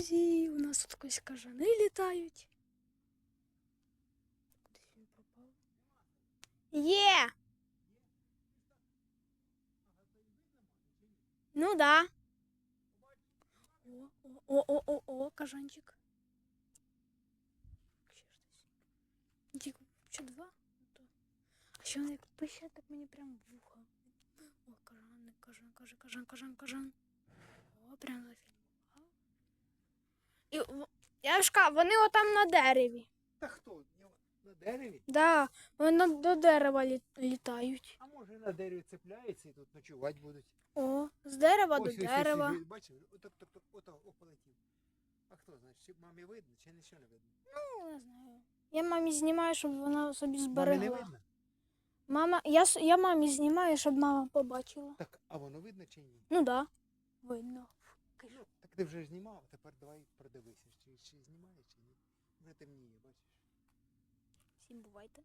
друзі, у нас тут ось кажани літають. Кудись він пропав. Є! Ну да. О, о, о, о, о, о, кажанчик. Ще ж десь. Тільки ще два. То. А що він як пише, так мені прям в вухо. О, кажан, кажан, кажан, кажан, кажан, кажан. О, прям зафільмував. І я ж кажу, вони отам на дереві. Та хто? На дереві? Да, вони до дерева лі- літають. А може на дереві цепляється і тут ночувати будуть. О, з дерева до дерева. ось, Бачив, отак, так, так, ото, о, полетів. А хто знає, чи мамі видно, чи нічого не видно? Ну, не знаю. Я мамі знімаю, щоб вона собі Мамі не зберегла. видно? Мама, я, с- я мамі знімаю, щоб мама побачила. Так, а воно видно чи ні? Ну да, видно. Ну, ти вже знімав, тепер давай продивися, чи, чи знімає, чи ні. Вже темніє, бачиш. Всім бувайте.